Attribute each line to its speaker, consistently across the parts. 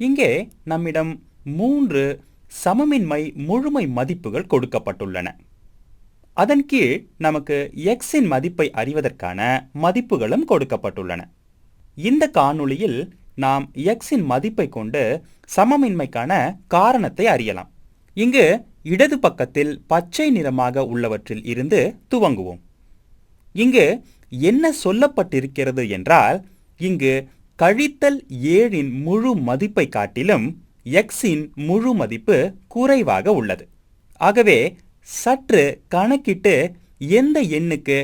Speaker 1: இங்கே நம்மிடம் மூன்று சமமின்மை முழுமை மதிப்புகள் கொடுக்கப்பட்டுள்ளன. அதன் கீழ் நமக்கு எக்ஸின் மதிப்பை அறிவதற்கான மதிப்புகளும் கொடுக்கப்பட்டுள்ளன. இந்த காணொளியில் நாம் எக்ஸின் மதிப்பை கொண்டு சமமின்மைக்கான காரணத்தை அறியலாம். இங்கு இடது பக்கத்தில் பச்சை நிறமாக உள்ளவற்றில் இருந்து துவங்குவோம். இங்கு என்ன சொல்லப்பட்டிருக்கிறது என்றால் இங்கு கழித்தல் ஏழின் முழு மதிப்பை காட்டிலும் எக்ஸின் முழு மதிப்பு குறைவாக உள்ளது. ஆகவே சற்று கணக்கிட்டு எந்த எண்ணுக்கு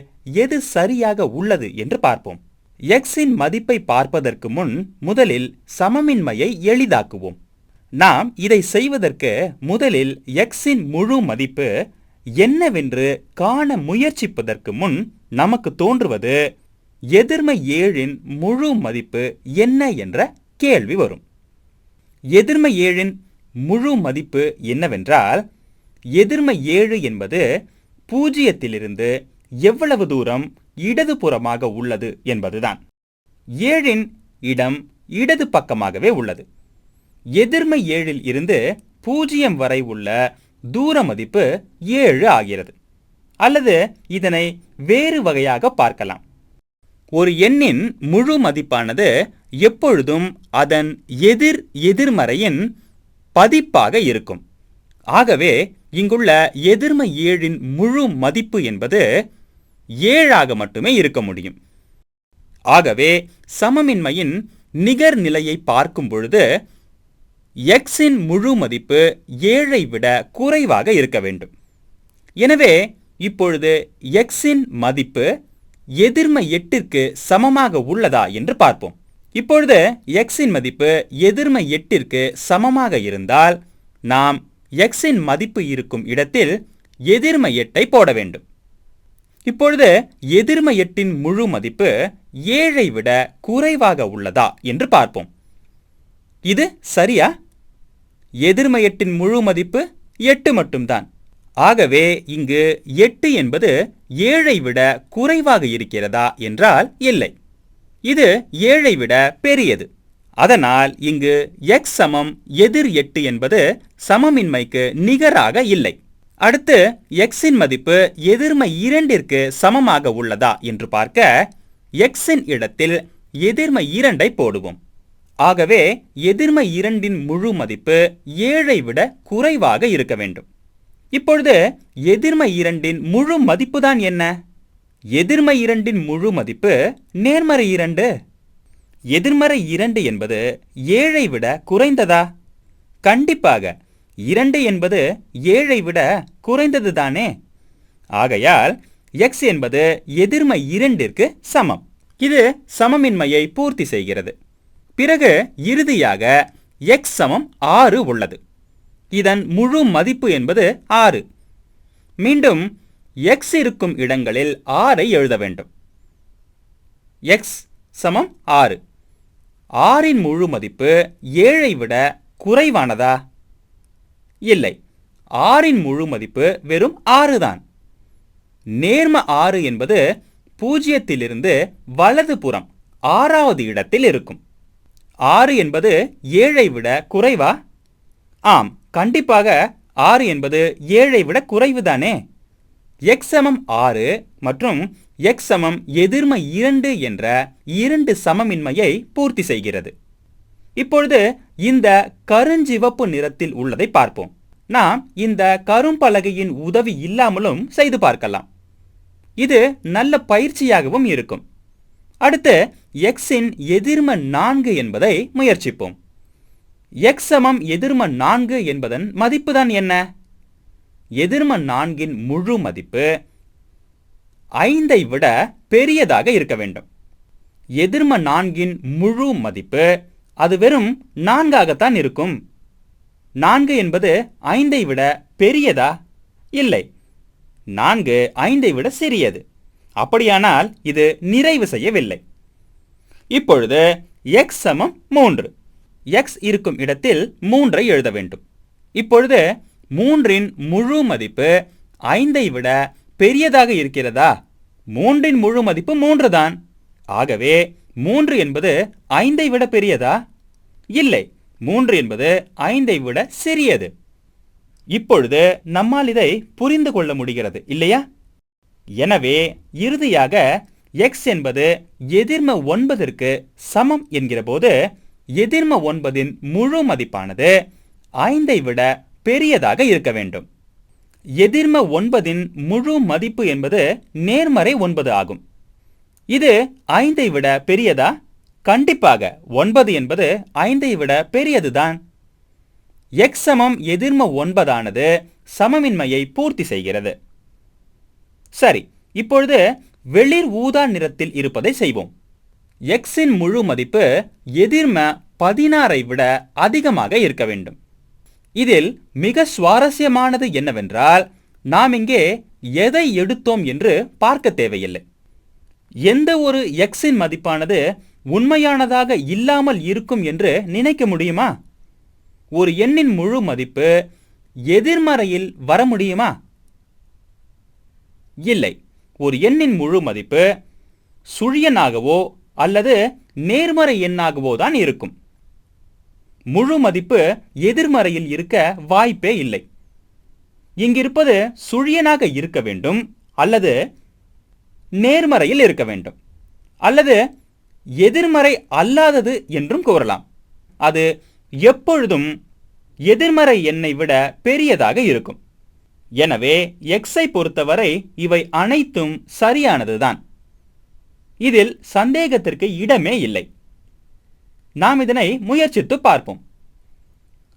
Speaker 1: எது சரியாக உள்ளது என்று பார்ப்போம். எக்ஸின் மதிப்பை பார்ப்பதற்கு முன் முதலில் சமமின்மையை எளிதாக்குவோம். நாம் இதை செய்வதற்கு முதலில் எக்ஸின் முழு மதிப்பு என்னவென்று காண முயற்சிப்பதற்கு முன் நமக்கு தோன்றுவது எதிர்மை ஏழின் முழு மதிப்பு என்ன என்ற கேள்வி வரும். எதிர்மை ஏழின் முழு மதிப்பு என்னவென்றால் எதிர்மை ஏழு என்பது பூஜ்ஜியத்திலிருந்து எவ்வளவு தூரம் இடதுபுறமாக உள்ளது என்பதுதான். ஏழின் இடம் இடது பக்கமாகவே உள்ளது. எதிர்மை ஏழில் இருந்து பூஜ்ஜியம் வரை உள்ள தூர மதிப்பு ஏழு ஆகிறது. அல்லது இதனை வேறு வகையாக பார்க்கலாம். ஒரு எண்ணின் முழு மதிப்பானது எப்பொழுதும் அதன் எதிர் எதிர்மறையின் பதிப்பாக இருக்கும். ஆகவே இங்குள்ள எதிர்ம ஏழின் முழு மதிப்பு என்பது ஏழாக மட்டுமே இருக்க முடியும். ஆகவே சமமின்மையின் நிகர் நிலையை பார்க்கும் பொழுது எக்ஸின் முழு மதிப்பு ஏழை விட குறைவாக இருக்க வேண்டும். எனவே இப்பொழுது எக்ஸின் மதிப்பு எதிர்மை எட்டிற்கு சமமாக உள்ளதா என்று பார்ப்போம். இப்பொழுது எக்ஸின் மதிப்பு எதிர்மை எட்டிற்கு சமமாக இருந்தால் நாம் எக்ஸின் மதிப்பு இருக்கும் இடத்தில் எதிர்ம எட்டை போட வேண்டும். இப்பொழுது எதிர்ம எட்டின் முழு மதிப்பு ஏழை விட குறைவாக உள்ளதா என்று பார்ப்போம். இது சரியா? எதிர்ம எட்டின் முழு மதிப்பு எட்டு மட்டும்தான். ஆகவே இங்கு எட்டு என்பது ஏழை விட குறைவாக இருக்கிறதா என்றால் இல்லை. இது ஏழை விட பெரியது. அதனால் இங்கு எக்ஸ் சமம் எதிர் எட்டு என்பது சமமின்மைக்கு நிகராக இல்லை. அடுத்து எக்ஸின் மதிப்பு எதிர்மை இரண்டிற்கு சமமாக உள்ளதா என்று பார்க்க எக்ஸின் இடத்தில் எதிர்மை இரண்டை போடுவோம். ஆகவே எதிர்மை இரண்டின் முழு மதிப்பு ஏழை விட குறைவாக இருக்க வேண்டும். இப்பொழுது எதிர்மை இரண்டின் முழு மதிப்பு தான் என்ன? எதிர்மை இரண்டின் முழு மதிப்பு நேர்மறை இரண்டு. எதிர்மறை இரண்டு என்பது ஏழை விட குறைந்ததா? கண்டிப்பாக இரண்டு என்பது ஏழை விட குறைந்தது தானே? ஆகையால் எக்ஸ் என்பது எதிர்மை இரண்டிற்கு சமம். இது சமமின்மையை பூர்த்தி செய்கிறது. பிறகு இறுதியாக எக்ஸ் சமம் ஆறு உள்ளது. இதன் முழு மதிப்பு என்பது ஆறு. மீண்டும் எக்ஸ் இருக்கும் இடங்களில் ஆறை எழுத வேண்டும். எக்ஸ் சமம் ஆறு. ஆறின் முழு மதிப்பு ஏழை விட குறைவானதா? இல்லை. ஆறின் முழு மதிப்பு வெறும் ஆறு தான். நேர்ம ஆறு என்பது பூஜ்ஜியத்திலிருந்து வலது புறம் ஆறாவது இடத்தில் இருக்கும். ஆறு என்பது ஏழை விட குறைவா? ஆம். கண்டிப்பாக ஆறு என்பது ஏழை விட குறைவுதானே? எக்ஸ் சமம் ஆறு மற்றும் எக்ஸ் சமம் எதிர்ம இரண்டு என்ற இரண்டு சமமின்மையை பூர்த்தி செய்கிறது. இப்பொழுது இந்த கருஞ்சிவப்பு நிறத்தில் உள்ளதை பார்ப்போம். நாம் இந்த கரும்பலகையின் உதவி இல்லாமலும் செய்து பார்க்கலாம். இது நல்ல பயிற்சியாகவும் இருக்கும். அடுத்து எக்ஸின் எதிர்ம நான்கு என்பதை முயற்சிப்போம். எக்ஸ் சமம் எதிர்ம நான்கு என்பதன் மதிப்புதான் என்ன? எதிர்ம நான்கின் முழு மதிப்பு ஐந்தை விட பெரியதாக இருக்க வேண்டும். எதிர்ம நான்கின் முழு மதிப்பு அது வெறும் நான்காகத்தான் இருக்கும். நான்கு என்பது ஐந்தை விட பெரியதா? இல்லை. நான்கு ஐந்தை விட சிறியது. அப்படியானால் இது நிறைவு செய்யவில்லை. இப்பொழுது எக்ஸ் சமம் மூன்று. எக்ஸ் இருக்கும் இடத்தில் மூன்றை எழுத வேண்டும். இப்பொழுது மூன்றின் முழு மதிப்பு ஐந்தை விட பெரியதாக இருக்கிறதா? மூன்றின் முழு மதிப்பு மூன்று தான் ஆகவே மூன்று என்பது ஐந்தை விட பெரியதா? இல்லை மூன்று என்பது ஐந்தை விட சிறியது. இப்பொழுது நம்மால் இதை புரிந்து கொள்ள முடிகிறது இல்லையா? எனவே இறுதியாக எக்ஸ் என்பது எதிர்ம ஒன்பதற்கு சமம் என்கிறபோது எதிர்ம ஒன்பதின் முழு மதிப்பானது ஐந்தை விட பெரியதாக இருக்க வேண்டும். எதிர்ம ஒன்பதின் முழு மதிப்பு என்பது நேர்மறை ஒன்பது ஆகும். இது ஐந்தை விட பெரியதா? கண்டிப்பாக ஒன்பது என்பது ஐந்தை விட பெரியதுதான். எக்ஸ் சமம் எதிர்ம ஒன்பதானது சமமின்மையை பூர்த்தி செய்கிறது. சரி இப்பொழுது வெளிர் ஊதா நிறத்தில் இருப்பதை செய்வோம். எக்ஸின் முழு மதிப்பு எதிர்ம பதினாறை விட அதிகமாக இருக்க வேண்டும். இதில் மிக சுவாரஸ்யமானது என்னவென்றால் நாம் இங்கே எதை எடுத்தோம் என்று பார்க்க தேவையில்லை. எந்த ஒரு எக்ஸின் மதிப்பானது உண்மையானதாக இல்லாமல் இருக்கும் என்று நினைக்க முடியுமா? ஒரு எண்ணின் முழு மதிப்பு எதிர்மறையில் வர முடியுமா? இல்லை. ஒரு எண்ணின் முழு மதிப்பு சுழியனாகவோ அல்லது நேர்மறை எண்ணாகவோ தான் இருக்கும். முழு மதிப்பு எதிர்மறையில் இருக்க வாய்ப்பே இல்லை. இங்கிருப்பது சுழியனாக இருக்க வேண்டும் அல்லது நேர்மறையில் இருக்க வேண்டும். அல்லது எதிர்மறை அல்லாதது என்றும் கூறலாம். அது எப்பொழுதும் எதிர்மறை எண்ணை விட பெரியதாக இருக்கும். எனவே எக்ஸை பொறுத்தவரை இவை அனைத்தும் சரியானதுதான். இதில் சந்தேகத்திற்கு இடமே இல்லை. நாம் இதனை முயற்சித்து பார்ப்போம்.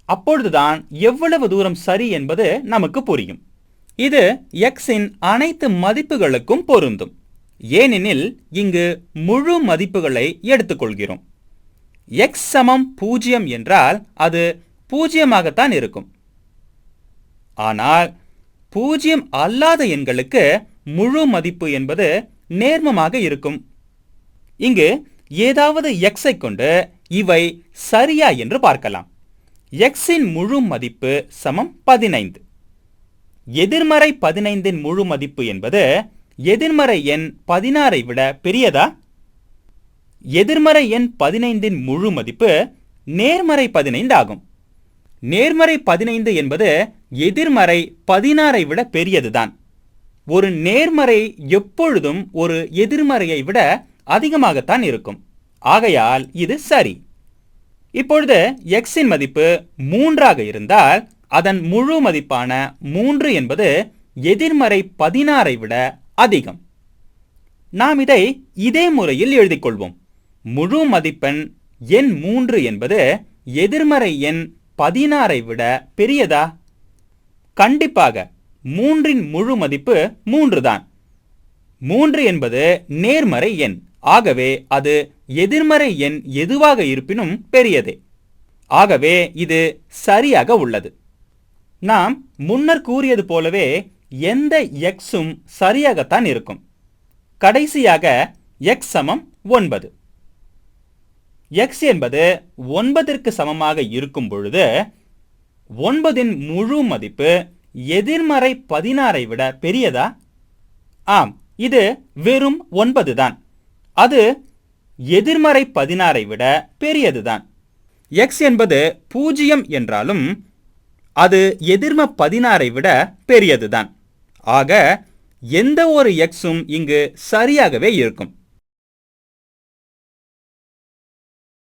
Speaker 1: அப்பொழுதுதான் எவ்வளவு தூரம் சரி என்பது நமக்கு புரியும். இது எக்ஸின் அனைத்து மதிப்புகளுக்கும் பொருந்தும். ஏனெனில் இங்கு முழு மதிப்புகளை எடுத்துக்கொள்கிறோம். எக்ஸ் சமம் பூஜ்ஜியம் என்றால் அது பூஜ்ஜியமாகத்தான் இருக்கும். ஆனால் பூஜ்ஜியம் அல்லாத எண்களுக்கு முழு மதிப்பு என்பது நேர்மமாக இருக்கும். இங்கு ஏதாவது எக்ஸை கொண்டு இவை சரியா என்று பார்க்கலாம். எக்ஸின் முழு மதிப்பு சமம் பதினைந்து. எதிர்மறை பதினைந்தின் முழு மதிப்பு என்பது எதிர்மறை எண் பதினாறை விட பெரியதா? எதிர்மறை எண் பதினைந்தின் முழு மதிப்பு நேர்மறை பதினைந்து ஆகும். நேர்மறை பதினைந்து என்பது எதிர்மறை பதினாறை விட பெரியதுதான். ஒரு நேர்மறை எப்பொழுதும் ஒரு எதிர்மறையை விட அதிகமாகத்தான் இருக்கும். ஆகையால் இது சரி. இப்பொழுது எக்ஸின் மதிப்பு மூன்றாக இருந்தால் அதன் முழு மதிப்பான மூன்று என்பது எதிர்மறை பதினாறை விட அதிகம். நாம் இதை இதே முறையில் எழுதிக் கொள்வோம். முழு மதிப்பெண் எண் மூன்று என்பது எதிர்மறை எண் பதினாறை விட பெரியதா? கண்டிப்பாக மூன்றின் முழு மதிப்பு மூன்று தான். மூன்று என்பது நேர்மறை எண். ஆகவே அது எதிர்மறை எண் எதுவாக இருப்பினும் பெரியதே. ஆகவே இது சரியாக உள்ளது. நாம் முன்னர் கூறியது போலவே எந்த எக்ஸும் சரியாகத்தான் இருக்கும். கடைசியாக எக்ஸ் சமம் ஒன்பது. எக்ஸ் என்பது ஒன்பதிற்கு சமமாக இருக்கும் பொழுது ஒன்பதின் முழு மதிப்பு எதிர்மறை பதினாறை விட பெரியதா? ஆம் இது வெறும் ஒன்பது தான் அது எதிர்மறை பதினாறை விட பெரியதுதான். எக்ஸ் என்பது பூஜ்ஜியம் என்றாலும் அது எதிர்ம பதினாறை விட பெரியதுதான். ஆக எந்த ஒரு எக்ஸும் இங்கு சரியாகவே இருக்கும்.